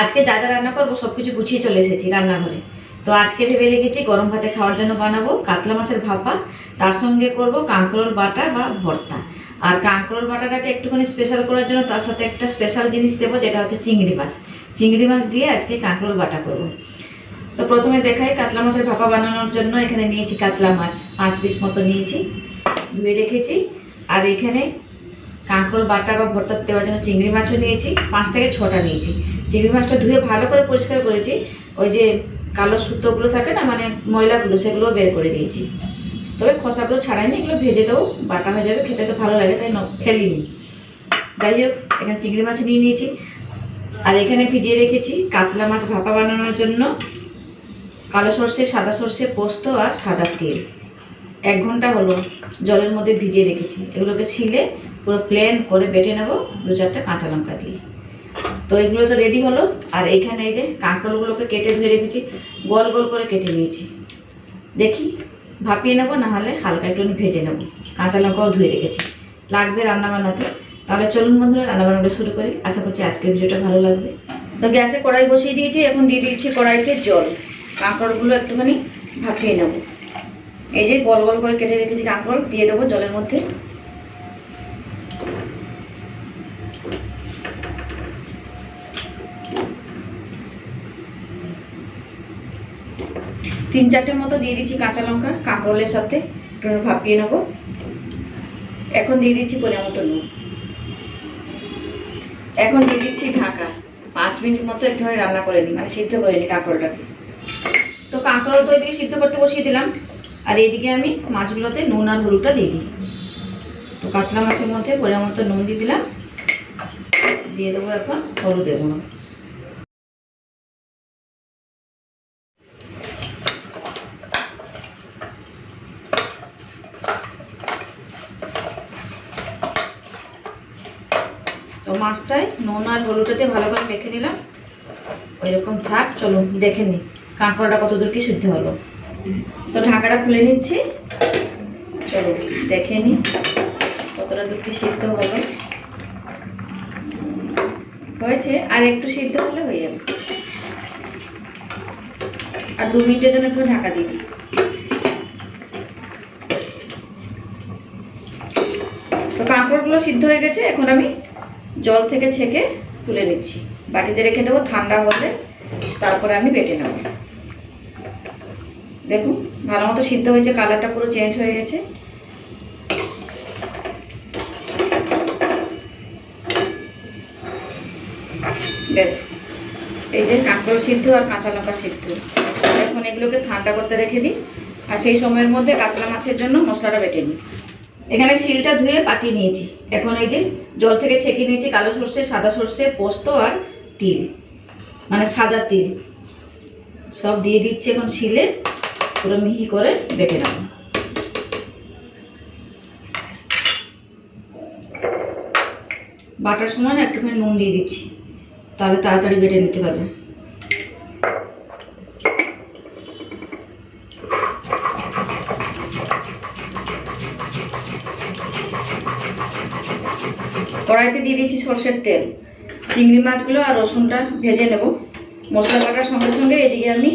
আজকে যা যা রান্না করব সব কিছু গুছিয়ে চলে এসেছি রান্নাঘরে তো আজকে ভেবে রেখেছি গরম ভাতে খাওয়ার জন্য বানাবো কাতলা মাছের ভাপা, তার সঙ্গে করব কাঁকরোল বাটা বা ভর্তা। আর কাঁকরোল বাটাটাকে একটুখানি স্পেশাল করার জন্য তার সাথে একটা স্পেশাল জিনিস দেবো, যেটা হচ্ছে চিংড়ি মাছ। চিংড়ি মাছ দিয়ে আজকে কাঁকরোল বাটা করব। তো প্রথমে দেখাই কাতলা মাছের ভাপা বানানোর জন্য এখানে নিয়েছি কাতলা মাছ, পাঁচ পিস মতো নিয়েছি, ধুয়ে রেখেছি। আর এখানে কাঁকরোল বাটা বা ভর্তা দেওয়ার জন্য চিংড়ি মাছও নিয়েছি, পাঁচ থেকে ছটা নিয়েছি। চিংড়ি মাছটা ধুয়ে ভালো করে পরিষ্কার করেছি। ওই যে কালো সুতোগুলো থাকে না মানে ময়লাগুলো সেগুলো বের করে দিয়েছি। তবে খোসাগুলো ছাড়াইনি, এগুলো ভেজে দেবো, বাটা হয়ে যাবে, খেতে তো ভালো লাগে, তাই ফেলিনি। যাই হোক, এখানে চিংড়ি মাছ নিয়ে নিয়েছি। আর এখানে ভিজিয়ে রেখেছি কাতলা মাছ ভাপা বানানোর জন্য। কালো সর্ষে, সাদা সর্ষে, পোস্ত আর সাদা তেল। এক ঘণ্টা হলো জলের মধ্যে ভিজিয়ে রেখেছি। এগুলোকে ছিলে পুরো প্লেন করে বেটে নেব, দু চারটে কাঁচা লঙ্কা দিয়ে। তো এগুলো তো রেডি হলো। আর এইখানে এই যে কাঁকড়গুলোকে কেটে ধুয়ে রেখেছি, গোল গোল করে কেটে নিয়েছি। দেখি, ভাপিয়ে নেব, না হলে হালকা একটু ভেজে নেব। কাঁচা লঙ্কাও ধুয়ে রেখেছি। লাগবে রান্না বান্নাতে তাহলে চলুন বন্ধুরা রান্না বান্নাটা শুরু করি। আশা করছি আজকের ভিডিওটা ভালো লাগবে। তো গ্যাসে কড়াই বসিয়ে দিয়েছি, এখন দিয়ে দিয়েছি কড়াইতে জল। কাঁকড়গুলো একটুখানি ভাপিয়ে নেব। এই যে গোল গোল করে কেটে রেখেছি কাঁকড় দিয়ে দেবো জলের মধ্যে। তিন চারটের মতো দিয়ে দিচ্ছি কাঁচা লঙ্কা, কাঁকরোলের সাথে। একটু ভাপিয়ে নেব। এখন দিয়ে দিচ্ছি পরিমাণ মতো নুন। এখন দিয়ে দিচ্ছি ঢাকা। পাঁচ মিনিট মতো একটুখানি রান্না করে নিই মানে সিদ্ধ করে নিই কাঁকরোলটাকে। তো কাঁকরোল তো এদিকে সিদ্ধ করতে বসিয়ে দিলাম। আর এইদিকে আমি মাছগুলোতে নুন আর হলুদটা দিয়ে দিই। তো কাতলা মাছের মধ্যে পরিমাণ মতো নুন দিয়ে দিলাম। দিয়ে দেবো এখন হলুদ গুঁড়ো। তো মাছটায় নুন আর হলুদটাতে ভালো করে মেখে নিলাম। ওই রকম থাক, চলুন দেখে নিই কাঁকড়াটা কত দূর কি সিদ্ধ হলো। তো ঢাকাটা খুলে নিচ্ছি। চলো দেখে নিই কতটা দূর কি সিদ্ধ হলো। হয়েছে, আর একটু সিদ্ধ হলে হয়ে যাবে। আর দু মিনিটের জন্য একটু ঢাকা দিয়ে দিই। তো কাঁকড়গুলো সিদ্ধ হয়ে গেছে, এখন আমি জল থেকে ছেঁকে তুলে নিচ্ছি। বাটিতে রেখে দেবো, ঠান্ডা হলে তারপরে আমি বেটে নেব। দেখুন, ভালো মতো সিদ্ধ হয়েছে, কালারটা পুরো চেঞ্জ হয়ে গেছে। বেশ, এই যে কাঁকড় সিদ্ধ আর কাঁচা লঙ্কা সিদ্ধ। এখন এগুলোকে ঠান্ডা করতে রেখে দিই, আর সেই সময়ের মধ্যে কাতলা মাছের জন্য মশলাটা বেটে নিই। এখানে শিলটা ধুয়ে পাতিয়ে নিয়েছি। এখন এই যে জল থেকে ছেঁকে নিয়েছি কালো সর্ষে, সাদা সর্ষে, পোস্ত আর তিল। মানে সাদা তিল। সব দিয়ে দিচ্ছি এখন শিলে। পুরো মিহি করে বেটে নেব। বাটার সময় না একটুখানি নুন দিয়ে দিচ্ছি। তাহলে তাড়াতাড়ি বেটে নিতে পারবে। কড়াইতে দিয়ে দিচ্ছি সর্ষের তেল। চিংড়ি মাছগুলো আর রসুনটা ভেজে নেব। মশলা বাটার সঙ্গে সঙ্গে এদিকে আমি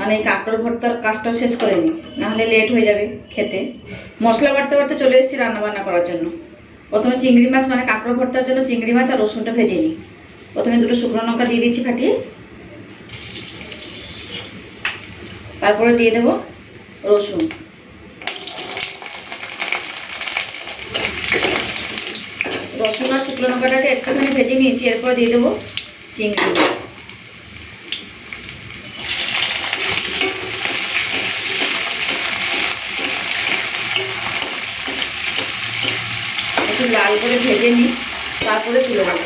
মানে কাঁকড় ভর্তার কাজটাও শেষ করে নিই। নাহলে লেট হয়ে যাবে খেতে। মশলা বাটতে বাড়তে চলে এসেছি রান্নাবান্না করার জন্য। প্রথমে চিংড়ি মাছ মানে কাঁকড় ভর্তার জন্য চিংড়ি মাছ আর রসুনটা ভেজে নিই। প্রথমে দুটো শুকনো লঙ্কা দিয়ে দিচ্ছি ফাটিয়ে। তারপরে দিয়ে দেব রসুন। রসুন আর শুকনো লঙ্কাটাকে একটুখানি ভেজে নিয়েছি, এরপর দিয়ে দেবো চিংড়ি মাছ। একটু লাল করে ভেজে নিই, তারপরে তুলে দেবো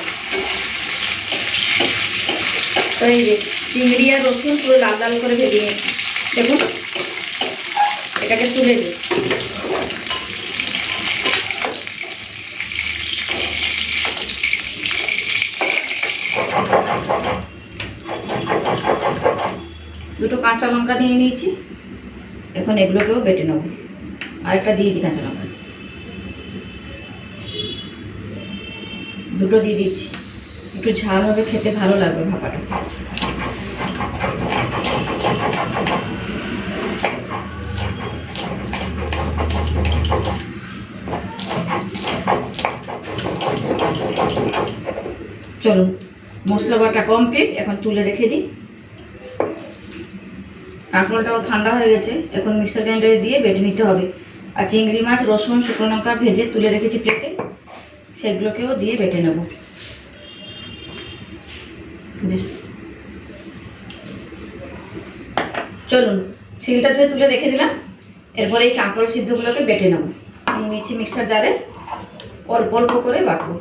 তো এই যে চিংড়ি আর রসুন পুরো লাল লাল করে ভেজে নিয়েছি। দেখুন, এটাকে তুলে দিই দুটো কাঁচা লঙ্কা নিয়ে নিয়েছি। এখন এগুলোকেও বেটে নেব। আরেকটা দিয়ে দিই কাঁচা লঙ্কা। দুটো দিয়ে দিচ্ছি। একটু ঝাল হবে, খেতে ভালো লাগবে ভাপাটা। চলুন মশলা বাটা কমপ্লিট এখন তুলে রেখে দিই। কাঁকড়টাও ঠান্ডা হয়ে গেছে। এখন মিক্সার গ্রাইন্ডারে দিয়ে বেটে নিতে হবে। আর চিংড়ি মাছ, রসুন, শুকনো লঙ্কা ভেজে তুলে রেখেছি প্লেটে সেগুলোকেও দিয়ে বেটে নেব। বেশ। চলুন শিলটা ধুয়ে তুলে রেখে দিলাম। এরপরে এই কাঁকড় সিদ্ধগুলোকে বেটে নেব। নিয়েছি মিক্সার জারে। অল্প অল্প করে বাটবো।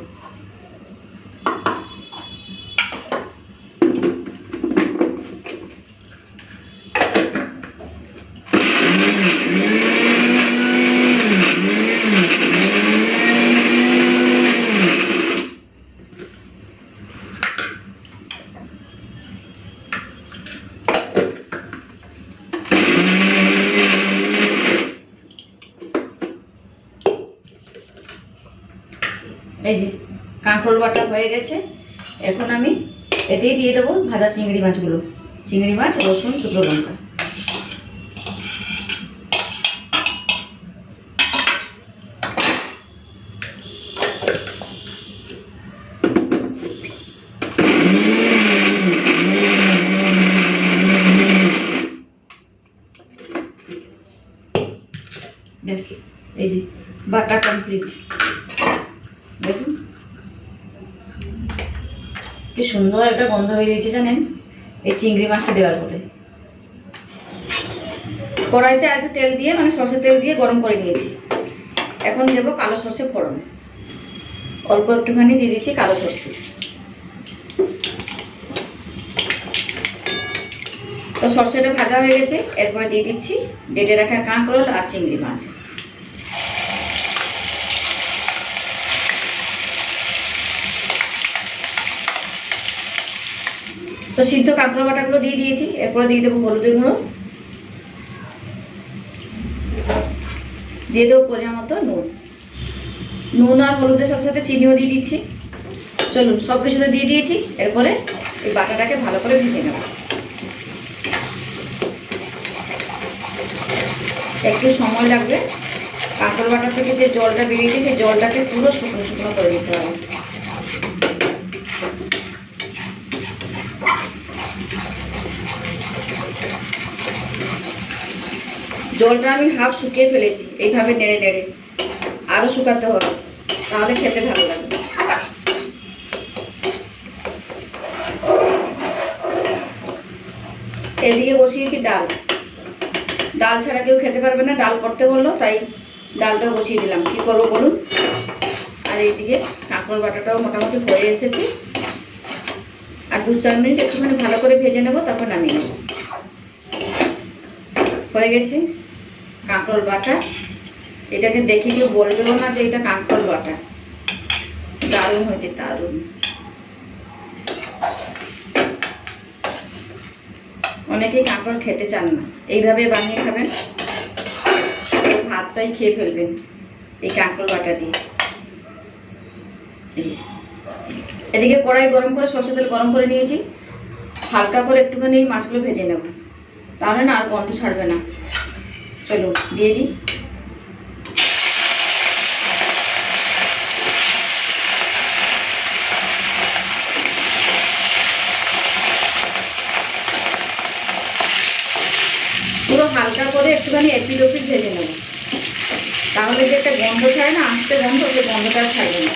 এই যে কাঁকরোল বাটা হয়ে গেছে। এখন আমি এতেই দিয়ে দেবো ভাজা চিংড়ি মাছগুলো। চিংড়ি মাছ, রসুন, শুকনো লঙ্কা। ব্যাস, এই যে বাটা কমপ্লিট দেখুন। কি সুন্দর একটা গন্ধ বেরিয়েছে জানেন? এই চিংড়ি মাছটা দেওয়ার পরে কড়াইতে আর একটু তেল দিয়ে মানে সর্ষের তেল দিয়ে গরম করে নিয়েছি। এখন দেবো কালো সর্ষে ফোড়ন। অল্প একটুখানি দিয়ে দিচ্ছি কালো সর্ষে। তো সর্ষেটা ভাজা হয়ে গেছে, এরপরে দিয়ে দিচ্ছি বেটে রাখা কাঁকরোল আর চিংড়ি মাছ। তো সিদ্ধ কাঁকড়া বাটাগুলো দিয়ে দিয়েছি, এরপরে দিয়ে দেবো হলুদের গুঁড়ো। দিয়ে দেবো পরিমাণ মতো নুন। নুন আর হলুদের সাথে সাথে চিনিও দিয়ে দিচ্ছি। চলুন, সব কিছুতে দিয়ে দিয়েছি, এরপরে এই বাটাটাকে ভালো করে ভেজে নেব। একটু সময় লাগবে। কাঁকড় বাটা থেকে যে জলটা বেরিয়েছে, সেই জলটাকে পুরো শুকনো শুকনো করে দিতে হবে। জলটা আমি হাফ শুকিয়ে ফেলেছি, এইভাবে নেড়ে নেড়ে। আরও শুকাতে হবে, তাহলে খেতে ভালো লাগবে। এদিকে বসিয়েছি ডাল। ডাল ছাড়া কেউ খেতে পারবে না, ডাল করতে বলল, তাই ডালটা বসিয়ে দিলাম। কি করব বলুন? আর এইদিকে কাঁকড় বাটাটাও মোটামুটি হয়ে এসেছে। আর দু চার মিনিট একটুখানি ভালো করে ভেজে নেব, তারপর নামিয়ে নেব। হয়ে গেছে? কাঁকরোল বাটা। এটাকে দেখে কেউ বলবেও না যে এটা কাঁকরোল বাটা। দারুণ হয়েছে, দারুণ। অনেকেই কাঁকরোল খেতে চান না। এইভাবে বানিয়ে খাবেন ভাতটাই খেয়ে ফেলবেন এই কাঁকরোল বাটা দিয়ে। এদিকে কড়াই গরম করে সর্ষে তেল গরম করে নিয়েছি। হালকা করে একটুখানি মাছগুলো ভেজে নেব। তাহলে না আর গন্ধ ছাড়বে না। চলো, দিয়ে দিই। পুরো হালকা করে একটুখানি এপিড ওপিড ভেজে নেব। তাহলে যে একটা গন্ধ ছাড়ে না, আস্তে গন্ধ সেই গন্ধটা ছাড়বে না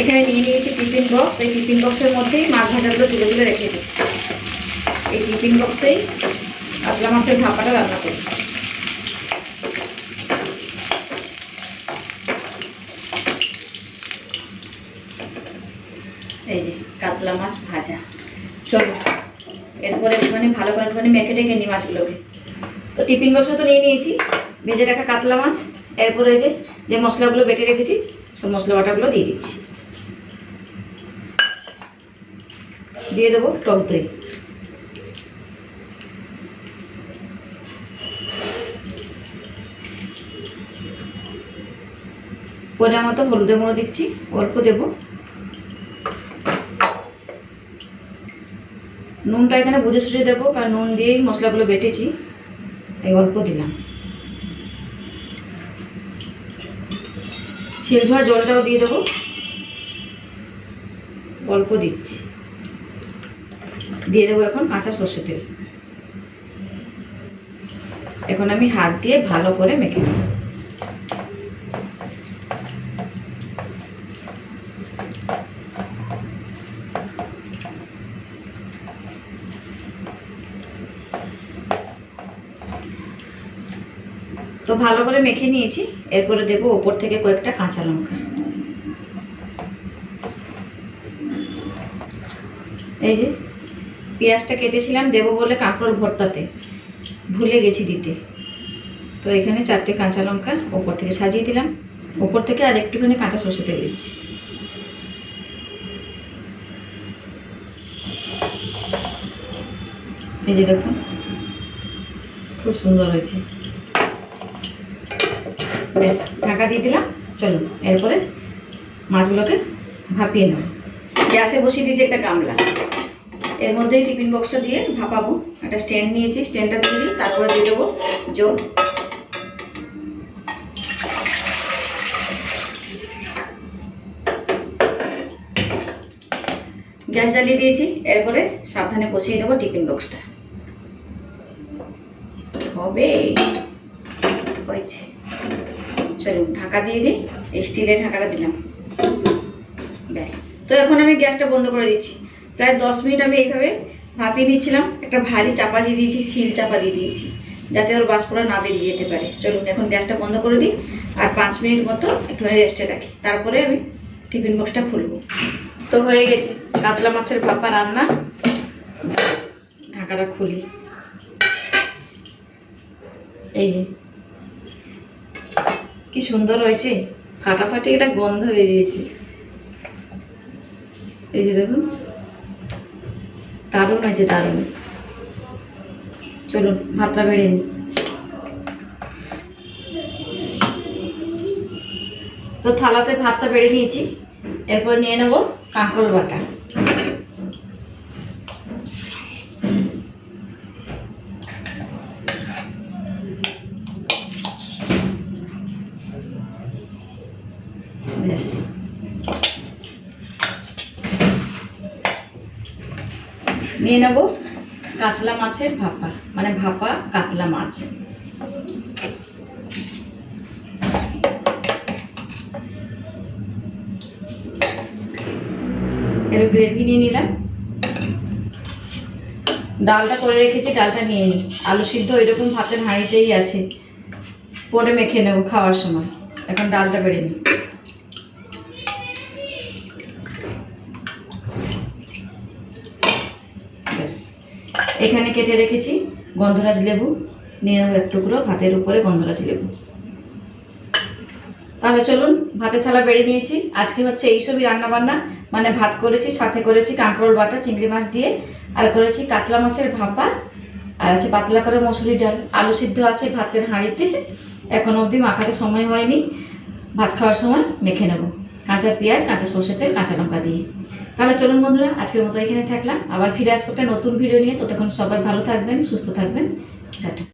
এখানে নিয়ে নিয়েছি টিফিন বক্স, এই টিফিন বক্সের মধ্যেই মাছ ভাজাগুলো তুলে তুলে রেখে দিই। এই টিফিন বক্সেই কাতলা মাছের ভাপাটা রান্না করি। এই যে কাতলা মাছ ভাজা। চলো, এরপরে একটুখানি ভালো করে একটুখানি মেখে টেকে নিই মাছগুলোকে। তো টিফিন বক্সে তো নিয়ে নিয়েছি, ভেজে রাখা কাতলা মাছ। এরপরে যে যে মশলাগুলো বেটে রেখেছি, সব মশলা বাটাগুলো দিয়ে দিচ্ছি। দিয়ে দেবো টক দই। পরিমাণ মতো হলুদে গুঁড়ো দিচ্ছি, অল্প দেব। নুনটা এখানে বুঝে সুঝে দেবো, কারণ নুন দিয়েই মশলাগুলো বেটেছি, তাই অল্প দিলাম। শিল ধোয়া জলটাও দিয়ে দেবো, অল্প দিচ্ছি। দিয়ে দেবো এখন কাঁচা সর্ষে তেল। এখন আমি হাত দিয়ে ভালো করে মেখে নেব। তো ভালো করে মেখে নিয়েছি, এরপরে দেবো ওপর থেকে কয়েকটা কাঁচা লঙ্কা। এই যে পেঁয়াজটা কেটেছিলাম, দেবো বলে কাঁকড়োর ভর্তাতে। ভুলে গেছি দিতে। তো এখানে চারটে কাঁচা লঙ্কা ওপর থেকে সাজিয়ে দিলাম। ওপর থেকে আর একটুখানি কাঁচা সর্ষে তেল দিচ্ছি। এই যে দেখুন, খুব সুন্দর হয়েছে। বেশ, ঢাকা দিয়ে দিলাম। চলুন, এরপরে মাছগুলোকে ভাপিয়ে নেব। গ্যাসে বসিয়ে দিয়েছি একটা গামলা। এর মধ্যেই টিফিন বক্সটা দিয়ে ভাপাবো। একটা স্ট্যান্ড নিয়েছি, স্ট্যান্ডটা দিয়ে দিই, তারপরে দিয়ে দেবো জল। গ্যাস জ্বালিয়ে দিয়েছি, এরপরে সাবধানে বসিয়ে দেবো টিফিন বক্সটা। হবে। হয়েছে। চলুন, ঢাকা দিয়ে দিই স্টিলের ঢাকাটা দিলাম। ব্যাস। তো এখন আমি গ্যাসটা বন্ধ করে দিচ্ছি। প্রায় দশ মিনিট আমি এইভাবে ভাপিয়ে নিচ্ছিলাম। একটা ভারী চাপা দিয়ে দিয়েছি, শিল চাপা দিয়ে দিয়েছি, যাতে ওর বাষ্পটা না বেরিয়ে যেতে পারে। চলুন এখন গ্যাসটা বন্ধ করে দিই আর পাঁচ মিনিট মতো একটুখানি রেস্টে রাখি। তারপরে আমি টিফিন বক্সটা খুলবো। তো হয়ে গেছে। কাতলা মাছের ভাপা রান্না। ঢাকাটা খুলি। এই যে। কি সুন্দর হয়েছে। ফাটাফাটি এটা গন্ধ বেরিয়েছে। এই যে দেখুন। দারুণ হয়েছে, দারুণ। চলুন, ভাতটা বেড়ে নিই। তো থালাতে ভাতটা বেড়ে নিয়েছি, এরপর নিয়ে নেব কাঁকরোল বাটা। নিয়ে নেব কাতলা মাছের ভাপা মানে ভাপা কাতলা মাছ। এর গ্রেভি নিয়ে নিলাম। ডালটা করে রেখেছি, ডালটা নিয়ে নিই আলু সিদ্ধ এরকম ভাতের হাঁড়িতেই আছে। পরে মেখে নেব খাওয়ার সময়। এখন ডালটা বেড়ে নিই এখানে কেটে রেখেছি গন্ধরাজ লেবু নিয়ে নেব এক টুকরো, ভাতের উপরে গন্ধরাজ লেবু। তাহলে চলুন, ভাতের থালা বেড়ে নিয়েছি। আজকে হচ্ছে এইসবই রান্না বান্না মানে ভাত করেছি, সাথে করেছি কাঁকরোল বাটা, চিংড়ি মাছ দিয়ে, আর করেছি কাতলা মাছের ভাপা, আর আছে পাতলা করে মসুরি ডাল। আলু সিদ্ধ আছে ভাতের হাঁড়িতে। এখন অবধি মাখাতে সময় হয়নি। ভাত খাওয়ার সময় মেখে নেব। কাঁচা পেঁয়াজ, কাঁচা সর্ষের তেল, কাঁচা লঙ্কা দিয়ে। তাহলে চলুন বন্ধুরা, আজকের মতো এখানে থাকলাম। আবার ফিরে আসব একটা নতুন ভিডিও নিয়ে। ততক্ষণ সবাই ভালো থাকবেন, সুস্থ থাকবেন। টাটা।